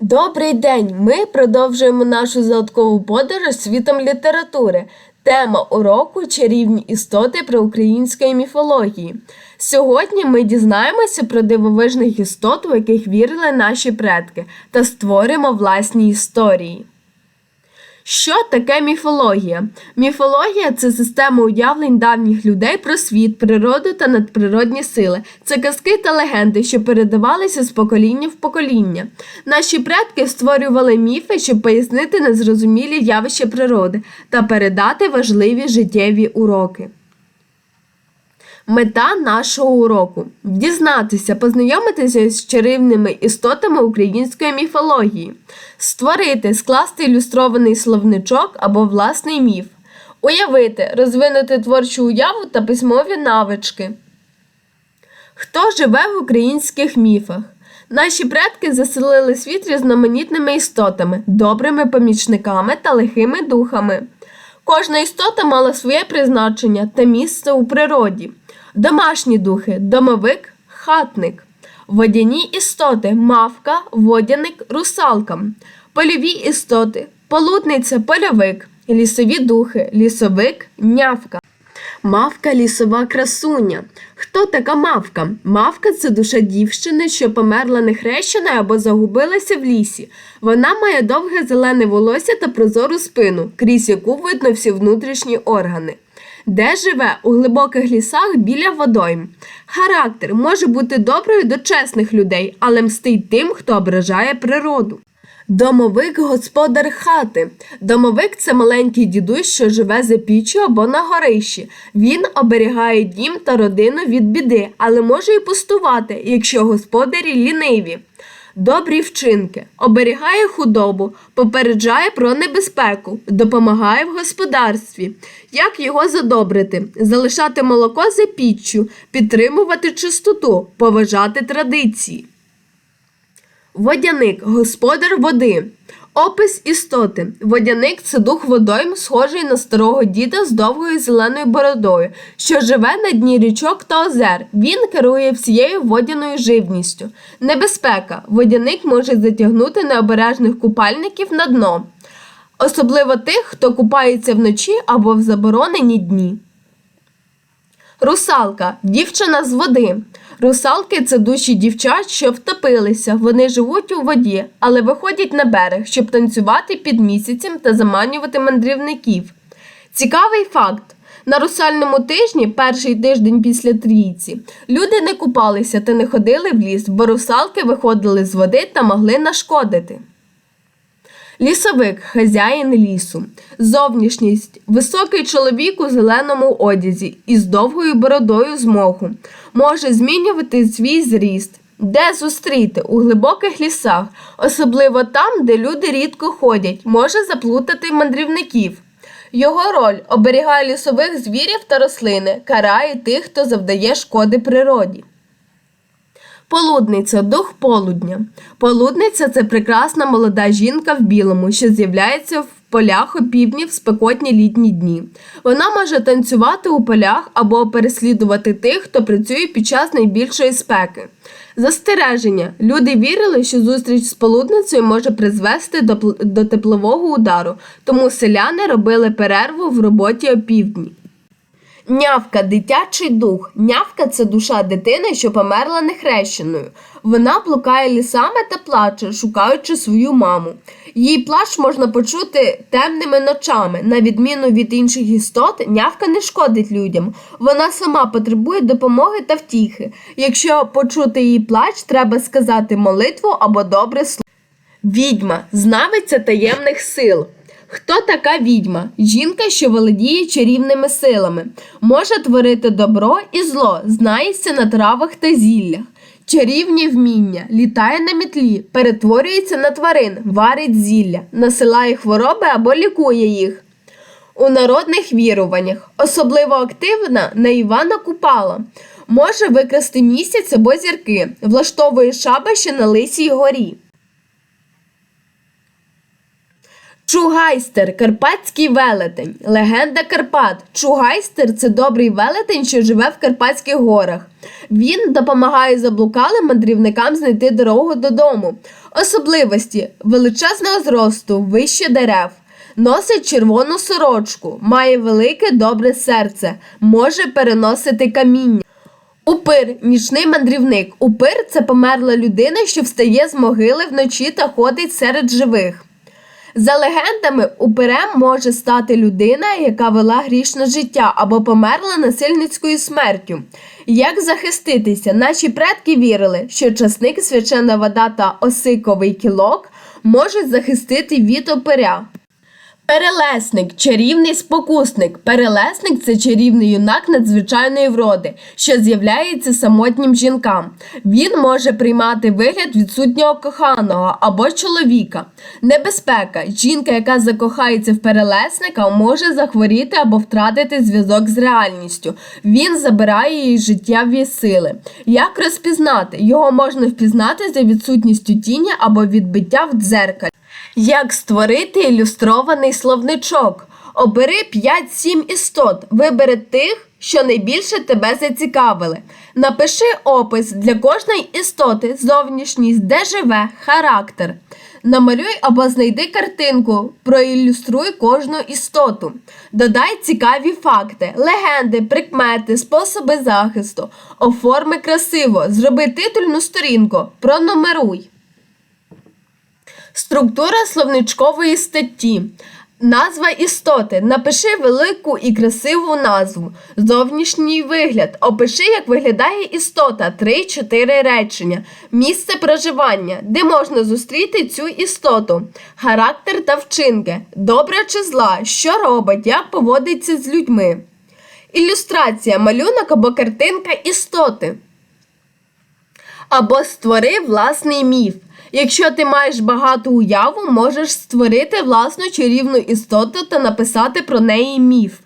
Добрий день! Ми продовжуємо нашу загадкову подорож світом літератури. Тема уроку чарівні істоти про української міфології. Сьогодні ми дізнаємося про дивовижних істот, у яких вірили наші предки, та створимо власні історії. Що таке міфологія? Міфологія це система уявлень давніх людей про світ, природу та надприродні сили. Це казки та легенди, що передавалися з покоління в покоління. Наші предки створювали міфи, щоб пояснити незрозумілі явища природи та передати важливі життєві уроки. Мета нашого уроку дізнатися, познайомитися з чарівними істотами української міфології, створити, скласти ілюстрований словничок або власний міф, уявити, розвинути творчу уяву та письмові навички. Хто живе в українських міфах? Наші предки заселили світ різноманітними істотами, добрими помічниками та лихими духами. Кожна істота мала своє призначення та місце у природі. Домашні духи. Домовик, хатник, водяні істоти. Мавка, водяник, русалка, польові істоти, полудниця, польовик, лісові духи, лісовик, нявка. Мавка лісова красуня. Хто така мавка? Мавка це душа дівчини, що померла нехрещеною або загубилася в лісі. Вона має довге зелене волосся та прозору спину, крізь яку видно всі внутрішні органи. Де живе у глибоких лісах біля водойм. Характер може бути доброю до чесних людей, але мстить тим, хто ображає природу. Домовик господар хати. Домовик це маленький дідусь, що живе за піччю або на горищі. Він оберігає дім та родину від біди, але може і пустувати, якщо господарі ліниві. Добрі вчинки оберігає худобу, попереджає про небезпеку, допомагає в господарстві. Як його задобрити? Залишати молоко за піччю, підтримувати чистоту, поважати традиції. Водяник господар води. Опис істоти. Водяник це дух водойм, схожий на старого діда з довгою зеленою бородою, що живе на дні річок та озер. Він керує всією водяною живністю. Небезпека. Водяник може затягнути необережних купальників на дно, особливо тих, хто купається вночі або в заборонені дні. Русалка дівчина з води. Русалки це душі дівчат, що втопилися. Вони живуть у воді, але виходять на берег, щоб танцювати під місяцем та заманювати мандрівників. Цікавий факт. На русальному тижні, перший тиждень після трійці, люди не купалися та не ходили в ліс, бо русалки виходили з води та могли нашкодити. Лісовик хазяїн лісу. Зовнішність високий чоловік у зеленому одязі із довгою бородою з моху. Може змінювати свій зріст. Де зустріти у глибоких лісах, особливо там, де люди рідко ходять, може заплутати мандрівників. Його роль оберігає лісових звірів та рослини, карає тих, хто завдає шкоди природі. Полудниця дух полудня. Полудниця це прекрасна молода жінка в білому, що з'являється в полях опівдні в спекотні літні дні. Вона може танцювати у полях або переслідувати тих, хто працює під час найбільшої спеки. Застереження. Люди вірили, що зустріч з полудницею може призвести до, до теплового удару, тому селяни робили перерву в роботі опівдні. Нявка дитячий дух. Нявка це душа дитини, що померла нехрещеною. Вона блукає лісами та плаче, шукаючи свою маму. Її плач можна почути темними ночами. На відміну від інших істот, нявка не шкодить людям. Вона сама потребує допомоги та втіхи. Якщо почути її плач, треба сказати молитву або добре слово. Відьма знавиця таємних сил. Хто така відьма? Жінка, що володіє чарівними силами, може творити добро і зло, знається на травах та зіллях. Чарівні вміння, літає на мітлі, перетворюється на тварин, варить зілля, насилає хвороби або лікує їх. У народних віруваннях особливо активна на Івана Купала. Може викрасти місяць або зірки, влаштовує шабаші на лисій горі. Чугайстер карпатський велетень. Легенда Карпат. Чугайстер це добрий велетень, що живе в Карпатських горах. Він допомагає заблукалим мандрівникам знайти дорогу додому. Особливості величезного зросту, вище дерев. Носить червону сорочку, має велике добре серце, може переносити каміння. Упир нічний мандрівник. Упир це померла людина, що встає з могили вночі та ходить серед живих. За легендами, уперем може стати людина, яка вела грішне життя або померла насильницькою смертю. Як захиститися? Наші предки вірили, що часник, свячена вода та осиковий кілок можуть захистити від опиря. Перелесник чарівний спокусник. Перелесник це чарівний юнак надзвичайної вроди, що з'являється самотнім жінкам. Він може приймати вигляд відсутнього коханого або чоловіка. Небезпека. Жінка, яка закохається в перелесника, може захворіти або втратити зв'язок з реальністю. Він забирає її життєві сили. Як розпізнати? Його можна впізнати за відсутністю тіні або відбиття в дзеркалі. Як створити ілюстрований словничок? Обери 5-7 істот. Вибери тих, що найбільше тебе зацікавили. Напиши опис для кожної істоти, зовнішність, де живе, характер. Намалюй або знайди картинку, проілюструй кожну істоту. Додай цікаві факти, легенди, прикмети, способи захисту. Оформи красиво, зроби титульну сторінку, пронумеруй. Структура словничкової статті. Назва істоти. Напиши велику і красиву назву. Зовнішній вигляд. Опиши, як виглядає істота. 3-4 речення. Місце проживання, де можна зустріти цю істоту. Характер та вчинки. Добра чи зла, що робить, як поводиться з людьми. Ілюстрація, малюнок або картинка істоти. Або створи власний міф. Якщо ти маєш багату уяву, можеш створити власну чарівну істоту та написати про неї міф.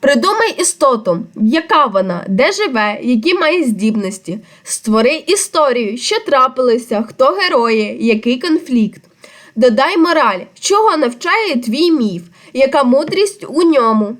Придумай істоту, яка вона, де живе, які має здібності. Створи історію, що трапилося, хто герої, який конфлікт. Додай мораль, чого навчає твій міф, яка мудрість у ньому.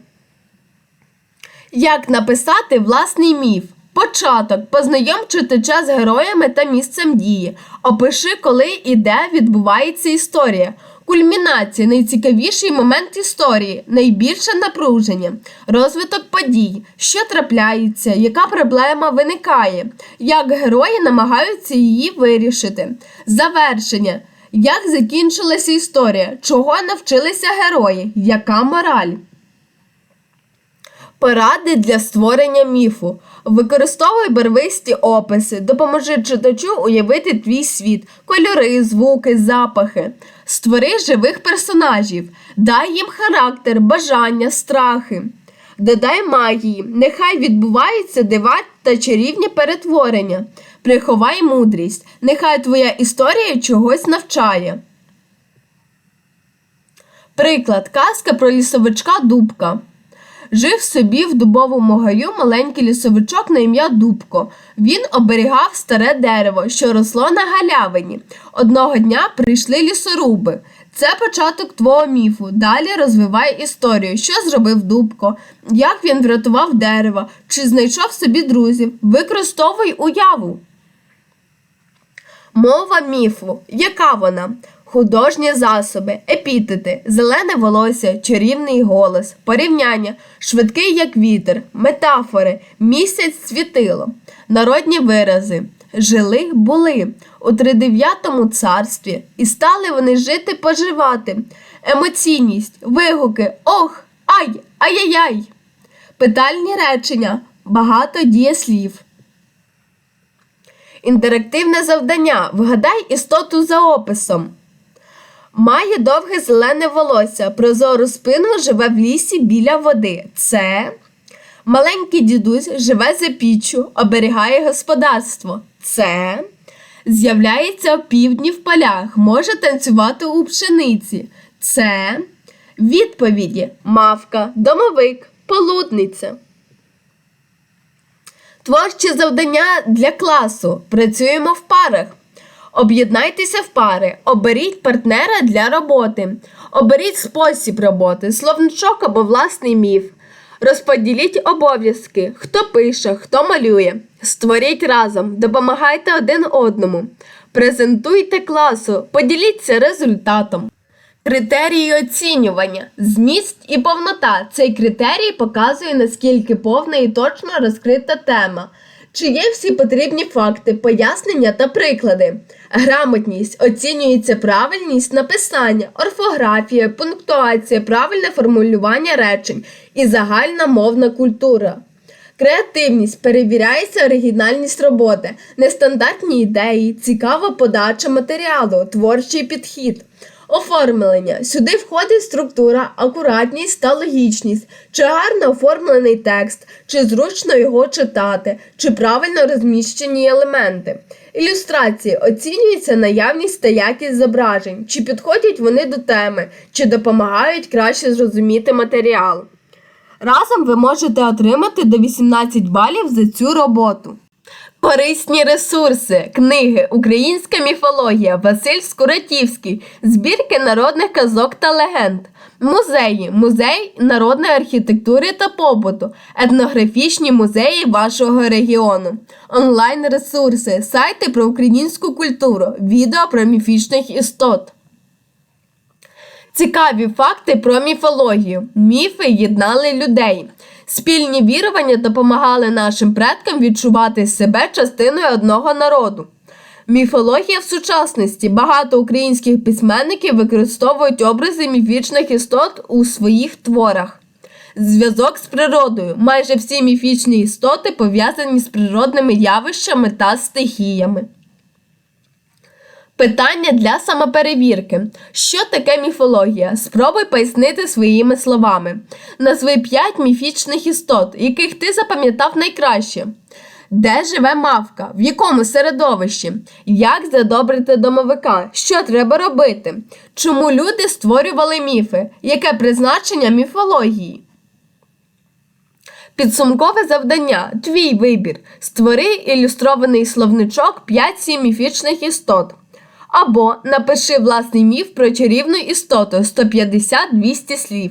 Як написати власний міф? Початок. Познайом читача з героями та місцем дії. Опиши, коли і де відбувається історія. Кульмінація найцікавіший момент історії, найбільше напруження, розвиток подій, що трапляється, яка проблема виникає, як герої намагаються її вирішити. Завершення. Як закінчилася історія, чого навчилися герої, яка мораль? Поради для створення міфу. Використовуй барвисті описи, допоможи читачу уявити твій світ, кольори, звуки, запахи. Створи живих персонажів, дай їм характер, бажання, страхи. Додай магії, нехай відбуваються дива та чарівні перетворення. Приховай мудрість, нехай твоя історія чогось навчає. Приклад казка про лісовичка Дубка. Жив собі в дубовому гаю маленький лісовичок на ім'я Дубко. Він оберігав старе дерево, що росло на галявині. Одного дня прийшли лісоруби. Це початок твого міфу. Далі розвивай історію, що зробив Дубко, як він врятував дерево, чи знайшов собі друзів. Використовуй уяву. Мова міфу. Яка вона? Художні засоби, епітети, зелене волосся, чарівний голос, порівняння, швидкий як вітер, метафори, місяць світило, народні вирази. Жили були у тридев'ятому царстві, і стали вони жити поживати. Емоційність, вигуки, ох, ай, ай-яй-яй. Питальні речення, багато дієслів. Інтерактивне завдання. Вгадай істоту за описом. Має довге зелене волосся, прозору спину живе в лісі біля води. Це маленький дідусь живе за піччю, оберігає господарство. Це з'являється опівдні в полях, може танцювати у пшениці. Це відповіді мавка, домовик, полудниця. Творчі завдання для класу. Працюємо в парах. Об'єднайтеся в пари, оберіть партнера для роботи, оберіть спосіб роботи, словничок або власний міф. Розподіліть обов'язки, хто пише, хто малює. Створіть разом, допомагайте один одному. Презентуйте класу, поділіться результатом. Критерії оцінювання. Зміст і повнота. Цей критерій показує, наскільки повна і точно розкрита тема. Чи є всі потрібні факти, пояснення та приклади. Грамотність оцінюється правильність написання, орфографія, пунктуація, правильне формулювання речень і загальна мовна культура. Креативність перевіряється оригінальність роботи, нестандартні ідеї, цікава подача матеріалу, творчий підхід. Оформлення. Сюди входить структура, акуратність та логічність, чи гарно оформлений текст, чи зручно його читати, чи правильно розміщені елементи. Ілюстрації оцінюється наявність та якість зображень, чи підходять вони до теми, чи допомагають краще зрозуміти матеріал. Разом ви можете отримати до 18 балів за цю роботу. Корисні ресурси, книги, українська міфологія, Василь Скуратівський, збірки народних казок та легенд, музеї, музей народної архітектури та побуту, етнографічні музеї вашого регіону, онлайн-ресурси, сайти про українську культуру, відео про міфічних істот. Цікаві факти про міфологію. Міфи єднали людей. Спільні вірування допомагали нашим предкам відчувати себе частиною одного народу. Міфологія в сучасності. Багато українських письменників використовують образи міфічних істот у своїх творах. Зв'язок з природою. Майже всі міфічні істоти пов'язані з природними явищами та стихіями. Питання для самоперевірки. Що таке міфологія? Спробуй пояснити своїми словами. Назви 5 міфічних істот, яких ти запам'ятав найкраще. Де живе мавка? В якому середовищі? Як задобрити домовика? Що треба робити? Чому люди створювали міфи? Яке призначення міфології? Підсумкове завдання. Твій вибір. Створи ілюстрований словничок 5-7 міфічних істот. Або напиши власний міф про чарівну істоту 150-200 слів.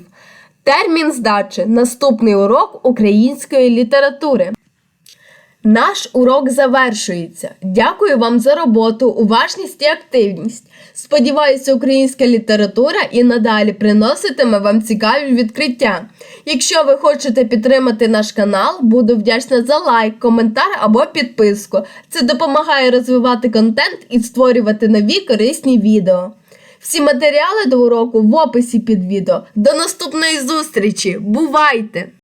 Термін здачі. Наступний урок української літератури. Наш урок завершується. Дякую вам за роботу, уважність і активність. Сподіваюся, українська література і надалі приноситиме вам цікаві відкриття. Якщо ви хочете підтримати наш канал, буду вдячна за лайк, коментар або підписку. Це допомагає розвивати контент і створювати нові корисні відео. Всі матеріали до уроку в описі під відео. До наступної зустрічі! Бувайте!